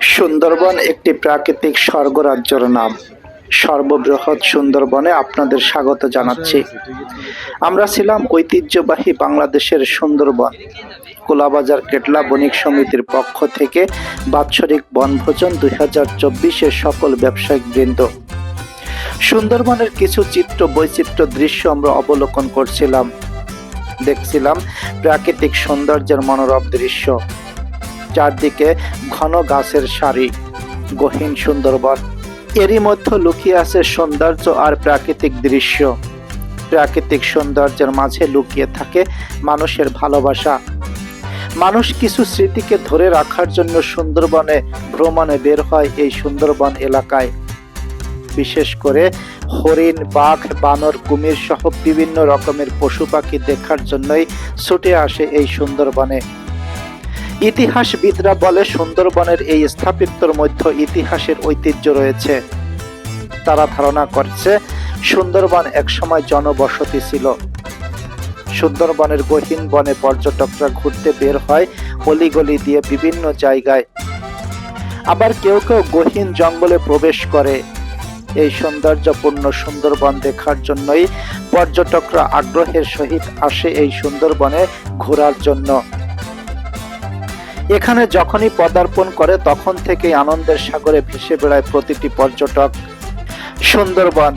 সুন্দরবন একটি প্রাকৃতিক স্বর্গরাজ্যর নাম। সর্ববৃহৎ সুন্দরবনে আপনাদের স্বাগত জানাচ্ছি। আমরা ছিলাম ঐতিহ্যবাহী বাংলাদেশের সুন্দরবন। কোলাবাজার কেটলা বণিক সমিতির পক্ষ থেকে বাৎসরিক বনভোজন দুই হাজার চব্বিশের সকল ব্যবসায়িক বৃন্দ। সুন্দরবনের কিছু চিত্র বৈচিত্র্য দৃশ্য আমরা অবলোকন করছিলাম। দেখছিলাম প্রাকৃতিক সৌন্দর্যের মনোরম দৃশ্য। চারদিকে ঘন গাছের সারি, গহীন সুন্দরবন। এরই মধ্যে লুকিয়ে আছে সৌন্দর্য আর প্রাকৃতিক দৃশ্য। প্রাকৃতিক সৌন্দর্যের মাঝে লুকিয়ে থাকে মানুষের ভালোবাসা। মানুষ কিছু স্মৃতিকে ধরে রাখার জন্য সুন্দরবনে ভ্রমণে বের হয় এই সুন্দরবন এলাকায়। বিশেষ করে হরিণ, বাঘ, বানর, কুমির সহ বিভিন্ন রকমের পশু পাখি দেখার জন্যই ছুটে আসে এই সুন্দরবনে। ইতিহাসবিদরা বলে, সুন্দরবনের এই স্থাপিত্যর মধ্যে ইতিহাসের ঐতিহ্য রয়েছে। তারা ধারণা করছে, সুন্দরবন একসময় জনবসতি ছিল। সুন্দরবনের গহীন বনে পর্যটকরা ঘুরতে বের হয় অলিগলি দিয়ে বিভিন্ন জায়গায়। আবার কেউ কেউ গহীন জঙ্গলে প্রবেশ করে। এই সৌন্দর্যপূর্ণ সুন্দরবন দেখার জন্যই পর্যটকরা আগ্রহের সহিত আসে এই সুন্দরবনে ঘোরার জন্য। এখানে যখনই পদার্পণ করে, তখন থেকেই আনন্দের সাগরে ভেসে বেড়ায় প্রতিটি পর্যটক। সুন্দরবন,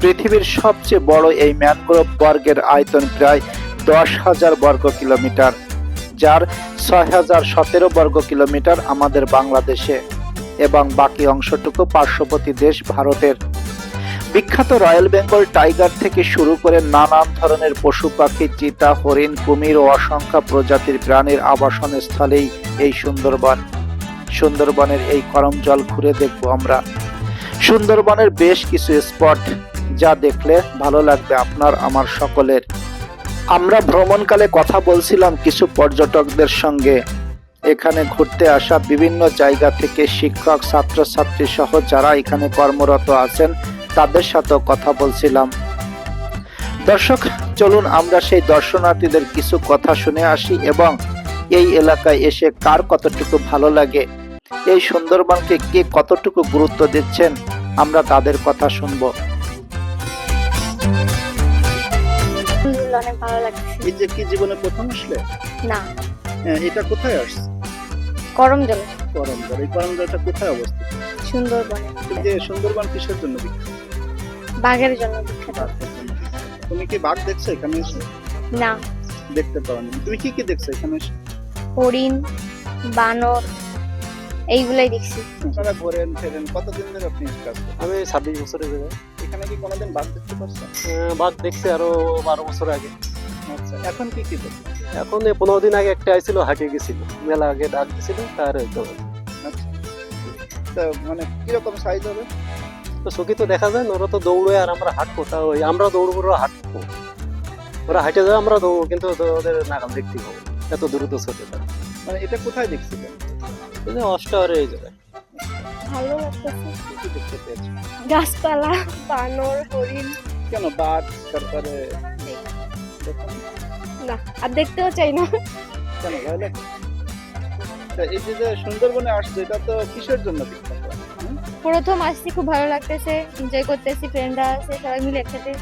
পৃথিবীর সবচেয়ে বড় এই ম্যানগ্রোভ বর্গের আয়তন প্রায় দশ হাজার বর্গ কিলোমিটার, যার ছয় হাজার সতেরো বর্গ কিলোমিটার আমাদের বাংলাদেশে এবং বাকি অংশটুকু পার্শ্ববর্তী দেশ ভারতের। বিখ্যাত রয়্যাল বেঙ্গল টাইগার থেকে শুরু করে নানান ধরনের পশু পাখি, চিতা, হরিণ, কুমির ও অসংখ্য প্রজাতির প্রাণীর আবাসন স্থলেই এই সুন্দরবন। সুন্দরবনের এই করম জল ঘুরে দেখব আমরা। সুন্দরবনের বেশ কিছু স্পট যা দেখলে ভালো লাগবে আপনার, আমার সকলের। আমরা ভ্রমণকালে কথা বলছিলাম কিছু পর্যটকদের সঙ্গে। এখানে ঘুরতে আসা বিভিন্ন জায়গা থেকে শিক্ষক, ছাত্রছাত্রী সহ যারা এখানে কর্মরত আছেন তাদের সাথেও কথা বলছিলাম। দর্শক চলুন আমরা সেই দর্শনার্থীদের কিছু কথা শুনে আসি এবং এই এলাকায় এসে কার কতটুকু ভালো লাগে এই সুন্দরবনকে কে কতটুকু গুরুত্ব দিচ্ছেন আমরা তাদের কথা শুনব। অনেক ভালো লাগছে। এই যে কি জীবনে প্রথম আসলে? না। এটা কোথায় আসছে? গরম জল করমজল এই করমজলটা কোথায় অবস্থিত? সুন্দরবনে। এই যে সুন্দরবন কিসের জন্য বিখ্যাত? বাঘের জন্য বিখ্যাত। তুমি কি বাঘ দেখছ এখানে এসে? না। দেখতে পাওনি। তুমি কি কি দেখছ এখানে এসে? হরিণ বানর এইগুলাই দেখছি। আপনারা ঘোরেন ফেরেন কতদিন ধরে আপনি কাজ করেন? আমি ছাব্বিশ বছরের এখানে কি কোনোদিন বাঘ দেখতে পাচ্ছেন? বাঘ দেখছি আরও বারো বছর আগে। আচ্ছা এখন কি কি দেখছেন? এখন পনেরো দিন আগে একটা আইছিল হাঁটিয়ে গেছিল। মেলা আগে ডাক দিছিল তার মানে কীরকম সাইজ হবে? তো চকি তো দেখা যায় না, ওরা তো দৌড়ে আর আমরা হাঁটবো তা ওই আমরা দৌড়বো ওরা হাঁটবো। ওরা হাঁটে যায় আমরা দৌড়বো কিন্তু ওদের- নাগাল দেখতে পাবো এত দ্রুত ছোটে তারা মানে এটা কোথায় দেখছিলেন যে অষ্টারে এই জায়গায়। ভালো লাগতেছে দেখতে পেয়েছ? গাছপালা বানর হরিণ। কেন বাঘ তারপরে না আর দেখতেও চাই না। কেন ভয় লাগে? এই যে যে সুন্দরবনে আসছে এটা তো কিসের জন্য বিখ্যাত? প্রথম আসছি খুব ভালো লাগতেছে এনজয় করতেছি ফ্রেন্ডরা আছে সবাই মিলে একসাথে।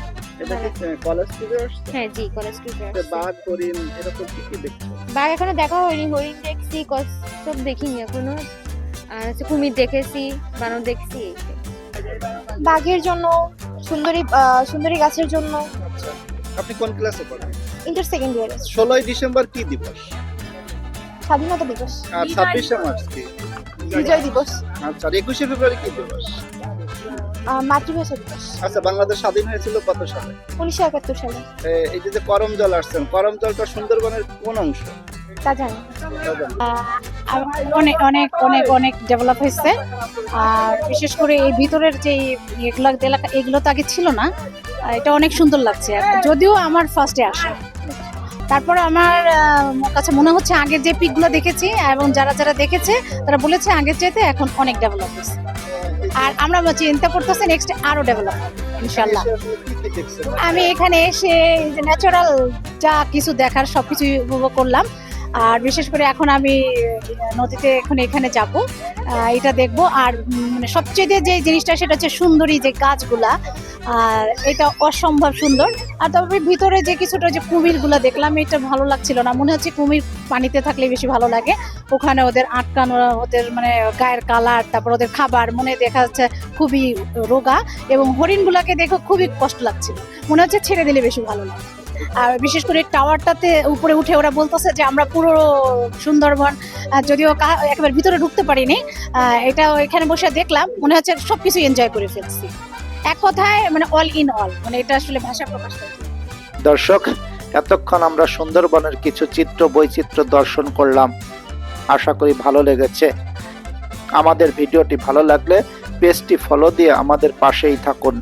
কলেজ আসছে? হ্যাঁ জি কলেজ স্টুডেন্ট তা বাঘ হরিণ এরকম কি কি দেখছ? বাঘ এখনও দেখা হয়নি হরিণ দেখছি কস- দেখিনি এখনও। আর হচ্ছে কুমির দেখেছি বানর দেখছি বাঘের জন্য সুন্দরী সুন্দরী গাছের জন্য। আচ্ছা আপনি কোন ক্লাসে পড়েন? ইন্টার সেকেন্ড ইয়ারে ষোলোই ডিসেম্বর কি দিবস? স্বাধীনতা দিবস। আর ছাব্বিশে মার্চ কি? বিজয় দিবস। আচ্ছা একুশে ফেব্রুয়ারি কি দিবস? আহ, মাতৃভাষা দিবস। আচ্ছা বাংলাদেশ স্বাধীন হয়েছিল কত সালে? উনিশশো একাত্তর সালে। এই যে করম জল আসছেন করম জলটা সুন্দরবনের কোন অংশ? তা জানি। অনেক অনেক অনেক অনেক ডেভেলপ হয়েছে। আর বিশেষ করে এই ভিতরের যে এগুলো এলাকা এগুলো তো আগে ছিল না। এটা অনেক সুন্দর লাগছে। এখন। যদিও আমার ফার্স্টে আসা। তারপর আমার কাছে মনে হচ্ছে আগের যে পিকগুলো দেখেছি এবং যারা যারা দেখেছে, তারা বলেছে আগের চাইতে এখন অনেক ডেভেলপ হয়েছে। আর আমরা চিন্তা করতেছি নেক্সট আরও ডেভেলপ ইনশাল্লাহ আমি এখানে এসে ন্যাচারাল যা কিছু দেখার সব সবকিছু উপভোগ করলাম। আর বিশেষ করে এখন আমি নদীতে এখন এখানে যাব। এটা দেখব। আর মানে সবচেয়ে যে জিনিসটা সেটা হচ্ছে সুন্দরী যে গাছগুলা। আর এটা অসম্ভব সুন্দর। আর তবে ভিতরে যে কিছুটা যে কুমিরগুলা দেখলাম, এটা ভালো লাগছিল না। মনে হচ্ছে কুমির পানিতে থাকলে বেশি ভালো লাগে। ওখানে ওদের আটকানো, ওদের মানে গায়ের কালার, তারপর ওদের খাবার, মনে দেখা যাচ্ছে খুবই রোগা। এবং হরিণগুলাকে দেখে খুবই কষ্ট লাগছিল। মনে হচ্ছে ছেড়ে দিলে বেশি ভালো লাগে আর বিশেষ করে টাওয়ারটাতে উপরে উঠে ওরা বলতেছে যে আমরা পুরো সুন্দরবন যদিও একেবারে ভিতরে ঢুকতে পারিনি এটা এখানে বসে দেখলাম, মনে হচ্ছে সবকিছু এনজয় করে ফেলছি। এক কথায় মানে অল ইন অল মানে এটা আসলে ভাষা প্রকাশ করে দর্শক, এতক্ষণ আমরা সুন্দরবনের কিছু চিত্র, বৈচিত্র্য দর্শন করলাম। আশা করি ভালো লেগেছে। আমাদের ভিডিওটি ভালো লাগলে পেজটি ফলো দিয়ে আমাদের পাশেই থাকুন।